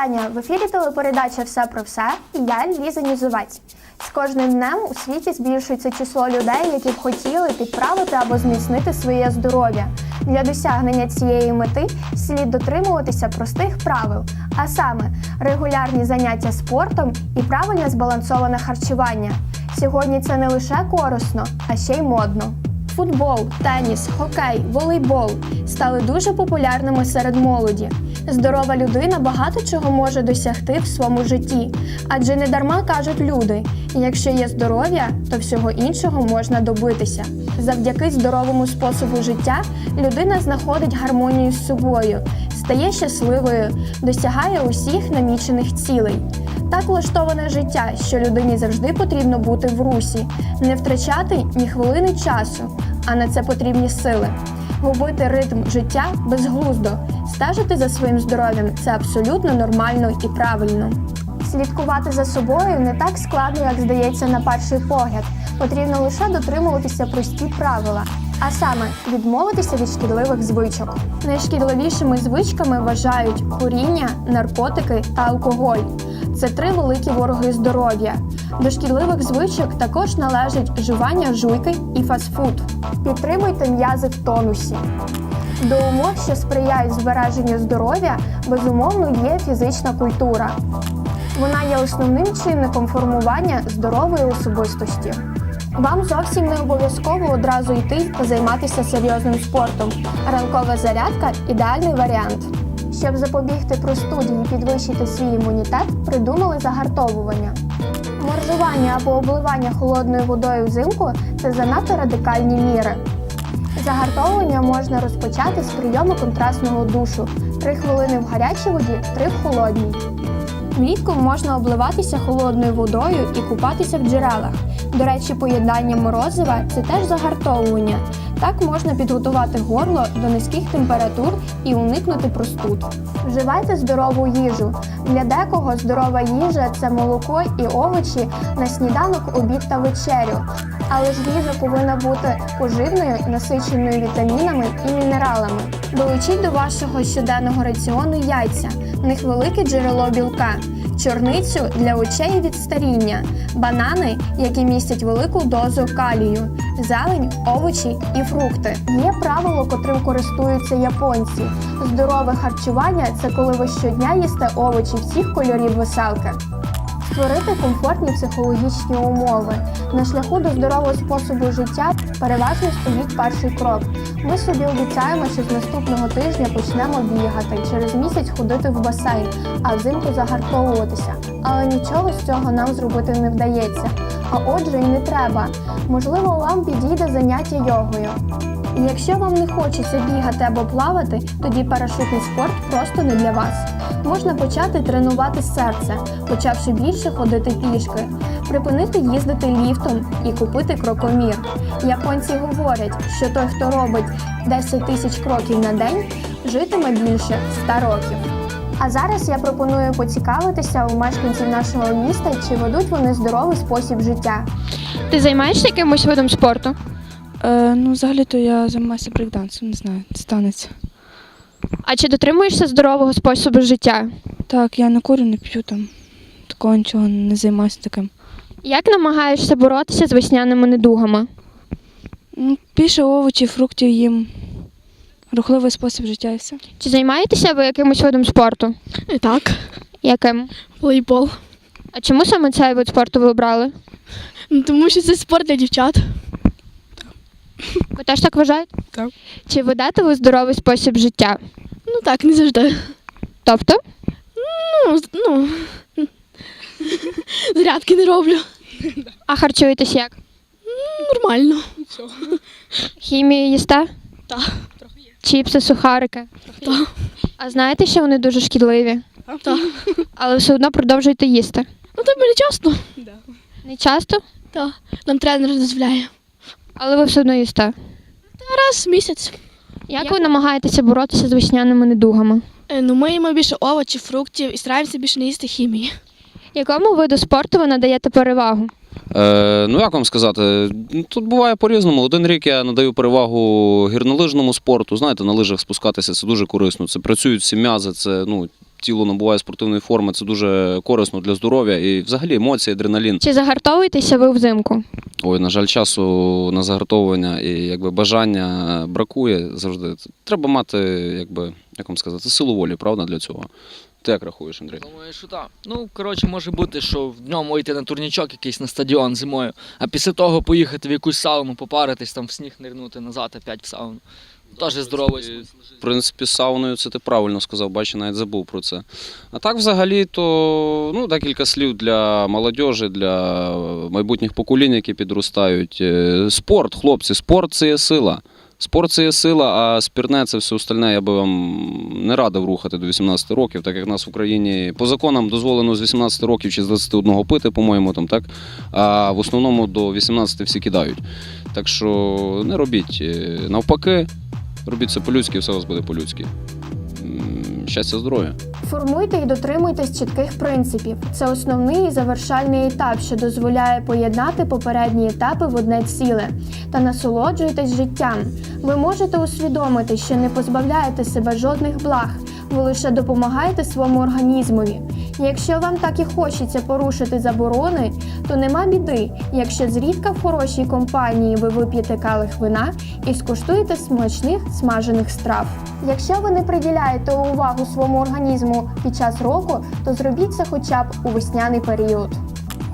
Вітання! В ефірі телепередача Все про все і я Ліза Нізовець. З кожним днем у світі збільшується число людей, які б хотіли підправити або зміцнити своє здоров'я. Для досягнення цієї мети слід дотримуватися простих правил, а саме регулярні заняття спортом і правильне збалансоване харчування. Сьогодні це не лише корисно, а ще й модно. Футбол, теніс, хокей, волейбол стали дуже популярними серед молоді. Здорова людина багато чого може досягти в своєму житті, адже не дарма кажуть люди: якщо є здоров'я, то всього іншого можна добитися. Завдяки здоровому способу життя людина знаходить гармонію з собою, стає щасливою, досягає усіх намічених цілей. Так влаштоване життя, що людині завжди потрібно бути в русі, не втрачати ні хвилини часу, а на це потрібні сили. Губити ритм життя безглуздо, стежити за своїм здоров'ям це абсолютно нормально і правильно. Слідкувати за собою не так складно, як здається на перший погляд. Потрібно лише дотримуватися прості правила, а саме відмовитися від шкідливих звичок. Найшкідливішими звичками вважають куріння, наркотики та алкоголь. Це три великі вороги здоров'я. До шкідливих звичок також належать вживання жуйки і фастфуд. Підтримуйте м'язи в тонусі. До умов, що сприяють збереженню здоров'я, безумовно є фізична культура. Вона є основним чинником формування здорової особистості. Вам зовсім не обов'язково одразу йти займатися серйозним спортом. Ранкова зарядка ідеальний варіант. Щоб запобігти простуді і підвищити свій імунітет, придумали загартовування. Моржування або обливання холодною водою взимку це занадто радикальні міри. Загартовування можна розпочати з прийому контрастного душу. 3 хвилини в гарячій воді, 3 в холодній. Влітку можна обливатися холодною водою і купатися в джерелах. До речі, поєднання морозива це теж загартовування. Так можна підготувати горло до низьких температур і уникнути простуд. Вживайте здорову їжу. Для декого здорова їжа це молоко і овочі на сніданок, обід та вечерю. Але ж їжа повинна бути поживною, насиченою вітамінами і мінералами. Долучіть до вашого щоденного раціону яйця. В них велике джерело білка, чорницю для очей від старіння, банани, які містять велику дозу калію, зелень, овочі і фрукти. Є правило, котрим користуються японці. Здорове харчування це коли ви щодня їсте овочі всіх кольорів веселки. Створити комфортні психологічні умови. На шляху до здорового способу життя переважно стоїть перший крок. Ми собі обіцяємо, що з наступного тижня почнемо бігати, через місяць ходити в басейн, а взимку загартовуватися. Але нічого з цього нам зробити не вдається. А отже, і не треба. Можливо, вам підійде заняття йогою. Якщо вам не хочеться бігати або плавати, тоді парашутний спорт просто не для вас. Можна почати тренувати серце, почавши більше ходити пішки, припинити їздити ліфтом і купити крокомір. Японці говорять, що той, хто робить 10 тисяч кроків на день, житиме більше 100 років. А зараз я пропоную поцікавитися у мешканців нашого міста, чи ведуть вони здоровий спосіб життя. Ти займаєшся якимось видом спорту? Е, ну, взагалі-то я займаюся брейкдансом, не знаю, станеться. А чи дотримуєшся здорового способу життя? Так, я не курю, не п'ю там. Такого нічого не займаюся таким. Як намагаєшся боротися з весняними недугами? Ну, більше овочів, фруктів їм. Рухливий спосіб життя і все. Чи займаєтеся ви якимось видом спорту? Так, Яким? волейбол. А чому саме цей вид спорту ви обрали? Ну, тому що це спорт для дівчат. Ви теж так вважаєте? Так. Чи ведете ви здоровий спосіб життя? Ну так, не завжди. Тобто? Ну, ну. Зарядки не роблю. А харчуєтесь як? Нормально. Хімію їсте? Так. Чіпси, сухарики? Так. А знаєте, що вони дуже шкідливі? Так. Але все одно продовжуєте їсти. Ну, так не часто. Не часто, Так. Нам тренер дозволяє. але ви все одно їсте. Раз в місяць. Як ви намагаєтеся боротися з весняними недугами? Е, Ну, ми їмо більше овочів, фруктів і стараємося більше не їсти хімії. Якому виду спорту ви надаєте перевагу? Е, ну як вам сказати, тут буває по-різному. Один рік я надаю перевагу гірнолижному спорту. Знаєте, на лижах спускатися це дуже корисно. Це працюють всі м'язи, це ну, тіло набуває спортивної форми, це дуже корисно для здоров'я і взагалі емоції, адреналін. Чи загартовуєтеся ви взимку? Ой, на жаль, часу на загартовування і якби бажання бракує завжди. Треба мати, якби, як вам сказати, силу волі, правда, для цього. Ти як рахуєш, Андрій? Думаю, що так. Ну, коротше, може бути, що в ньому йти на турнічок якийсь на стадіон зимою, а після того поїхати в якусь сауну, попаритись, там в сніг нирнути назад, опять в сауну. Теж здоровий. В принципі, сауною це ти правильно сказав, бачу, навіть забув про це. А так, взагалі, то ну, декілька слів для молодіжі, для майбутніх поколінь, які підростають. Е, Спорт, хлопці, спорт це є сила. Спорт це є сила, а спірне це все остальне я би вам не радив рухати до 18 років, так як нас в Україні по законам дозволено з 18 років чи з 21 пити, по-моєму, там так. А в основному до 18 всі кидають. Так що не робіть. Е, Навпаки, робіть це по-людськи, все у вас буде по-людськи. Щастя, здоров'я. Формуйте і дотримуйтесь чітких принципів. Це основний і завершальний етап, що дозволяє поєднати попередні етапи в одне ціле та насолоджуйтесь життям. Ви можете усвідомити, що не позбавляєте себе жодних благ, ви лише допомагаєте своєму організмові. Якщо вам так і хочеться порушити заборони, то нема біди, якщо зрідка в хорошій компанії ви вип'єте калих вина і скуштуєте смачних смажених страв. Якщо ви не приділяєте увагу своєму організму під час року, то зробіть це хоча б у весняний період.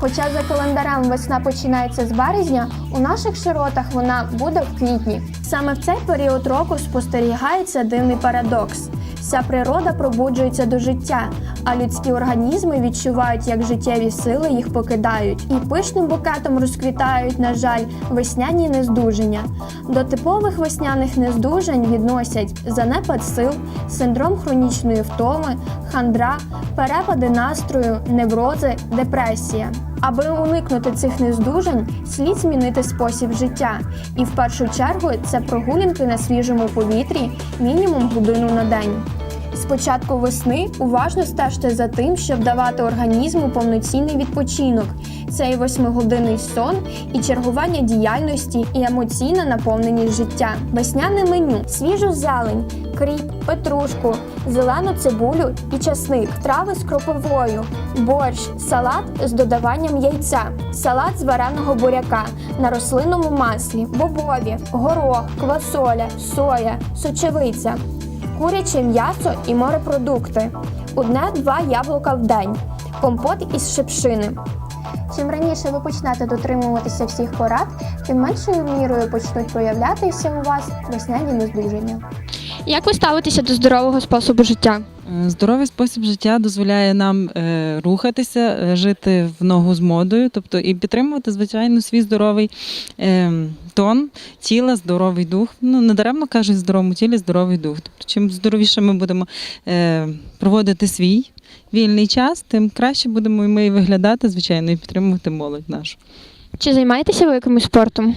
Хоча за календарем весна починається з березня, у наших широтах вона буде в квітні. Саме в цей період року спостерігається дивний парадокс. Вся природа пробуджується до життя, а людські організми відчувають, як життєві сили їх покидають, і пишним букетом розквітають, на жаль, весняні нездуження. До типових весняних нездужень відносять занепад сил, синдром хронічної втоми, хандра, перепади настрою, неврози, депресія. Аби уникнути цих нездужень, слід змінити спосіб життя. І в першу чергу це прогулянки на свіжому повітрі мінімум годину на день. З початку весни уважно стежте за тим, щоб давати організму повноцінний відпочинок. Це і восьмигодинний сон, і чергування діяльності, і емоційна наповненість життя. Весняне меню, свіжу зелень, кріп, петрушку, зелену цибулю і часник, трави з кропивою, борщ, салат з додаванням яйця, салат з вареного буряка на рослинному маслі, бобові, горох, квасоля, соя, сочевиця куряче м'ясо і морепродукти, одне-два яблука в день, компот із шипшини. Чим раніше ви почнете дотримуватися всіх порад, тим меншою мірою почнуть проявлятися у вас весняні нездуження. Як ви ставитеся до здорового способу життя? Е, Здоровий спосіб життя дозволяє нам е, рухатися, е, жити в ногу з модою, тобто і підтримувати, звичайно, свій здоровий е, тон тіла, здоровий дух. Ну, недаремно кажуть, здоровому тілі здоровий дух. Тобто, чим здоровіше ми будемо проводити свій вільний час, тим краще будемо і ми виглядати, звичайно, і підтримувати молодь нашу. Чи займаєтеся ви якимось спортом?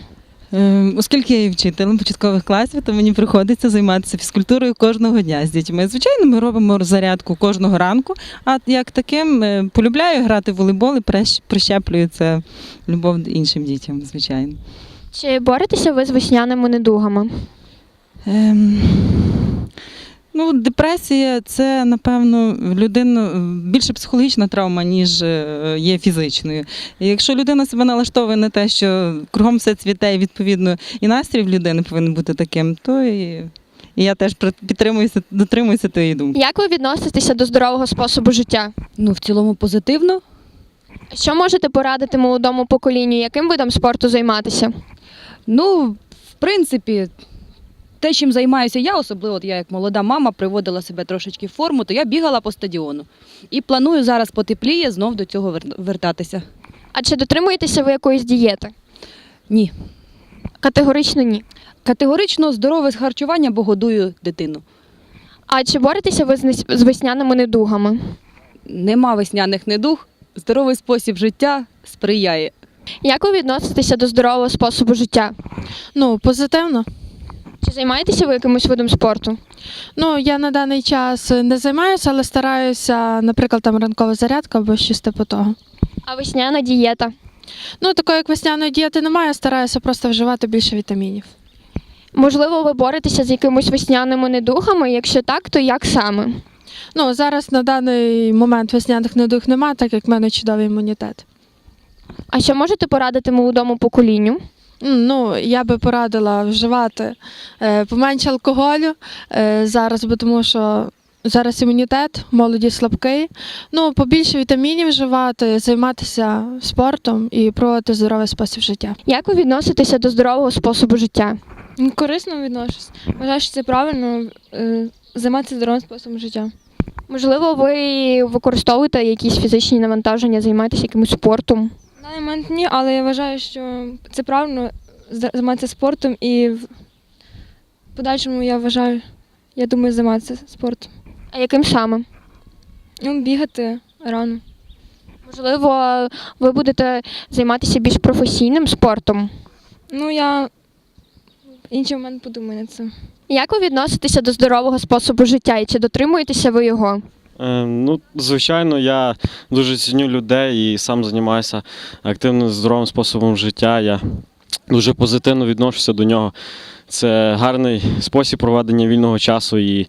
Е, Оскільки я є вчителем початкових класів, то мені приходиться займатися фізкультурою кожного дня з дітьми. Звичайно, ми робимо зарядку кожного ранку, а як таким е, полюбляю грати в волейбол і прищ- прищеплюю це любов іншим дітям, звичайно. Чи боретеся ви з весняними недугами? Ем, ну, депресія це, напевно, людина більше психологічна травма, ніж е, є фізичною. Якщо людина себе налаштовує на те, що кругом все цвіте, і відповідно і настрій в людини повинен бути таким, то і, і я теж підтримуюся, дотримуюся тієї думки. Як ви відноситеся до здорового способу життя? Ну, в цілому позитивно. Що можете порадити молодому поколінню, яким видом спорту займатися? Ну, в принципі, те, чим займаюся я, особливо от я як молода мама, приводила себе трошечки в форму, то я бігала по стадіону. І планую зараз потепліє знов до цього вер- вертатися. А чи дотримуєтеся ви якоїсь дієти? Ні. Категорично ні. Категорично здорове харчування, бо годую дитину. А чи боретеся ви з нес- з весняними недугами? Нема весняних недуг, здоровий спосіб життя сприяє. Як ви відноситеся до здорового способу життя? Ну, позитивно. Чи займаєтеся ви якимось видом спорту? Ну, я на даний час не займаюся, але стараюся, наприклад, там ранкова зарядка або щось типу того. А весняна дієта? Ну, такої як весняної дієти немає, стараюся просто вживати більше вітамінів. Можливо, ви боретеся з якимись весняними недугами? Якщо так, то як саме? Ну, зараз на даний момент весняних недуг немає, так як в мене чудовий імунітет. А що можете порадити молодому поколінню? Ну, я би порадила вживати е, поменше алкоголю е, зараз, бо тому що зараз імунітет, молоді слабкий. Ну, побільше вітамінів вживати, займатися спортом і проводити здоровий спосіб життя. Як ви відноситеся до здорового способу життя? Ну, Корисно відношусь. Вважаю, що це правильно е, займатися здоровим способом життя. Можливо, ви використовуєте якісь фізичні навантаження, займаєтеся якимось спортом? На даний момент ні, але я вважаю, що це правильно займатися спортом і в подальшому я вважаю, я думаю, займатися спортом. А яким саме? Ну, бігати рано. Можливо, ви будете займатися більш професійним спортом? Ну, я в інший момент подумаю над цим. Як ви відноситеся до здорового способу життя і чи дотримуєтеся ви його? Е, Ну, звичайно, я дуже ціню людей і сам займаюся активним здоровим способом життя. Я дуже позитивно відношуся до нього. Це гарний спосіб проведення вільного часу і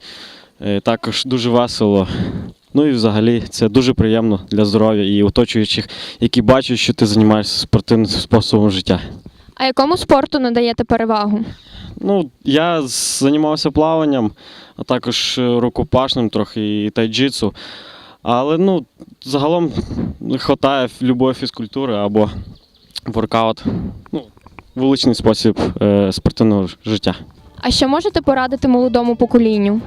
е, також дуже весело. Ну і взагалі це дуже приємно для здоров'я і оточуючих, які бачать, що ти займаєшся спортивним способом життя. А якому спорту надаєте перевагу? Ну, я займався плаванням, а також е, рукопашним трохи і тайджитсу. Але ну, загалом вистачає любої фізкультури або воркаут. Ну, вуличний спосіб е, спортивного життя. А що можете порадити молодому поколінню?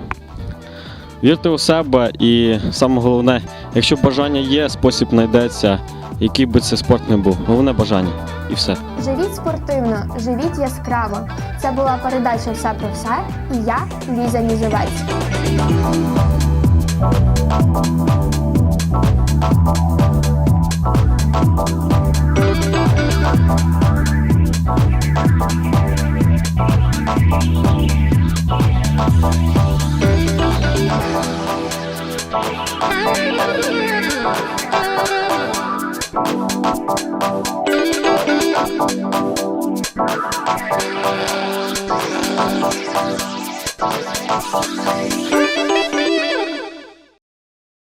Вірте у себе і саме головне, якщо бажання є, спосіб знайдеться, який би це спорт не був. Головне бажання і все. Живіть спортивно, живіть яскраво. Це була передача Все про все. І я Ліза Лізовець.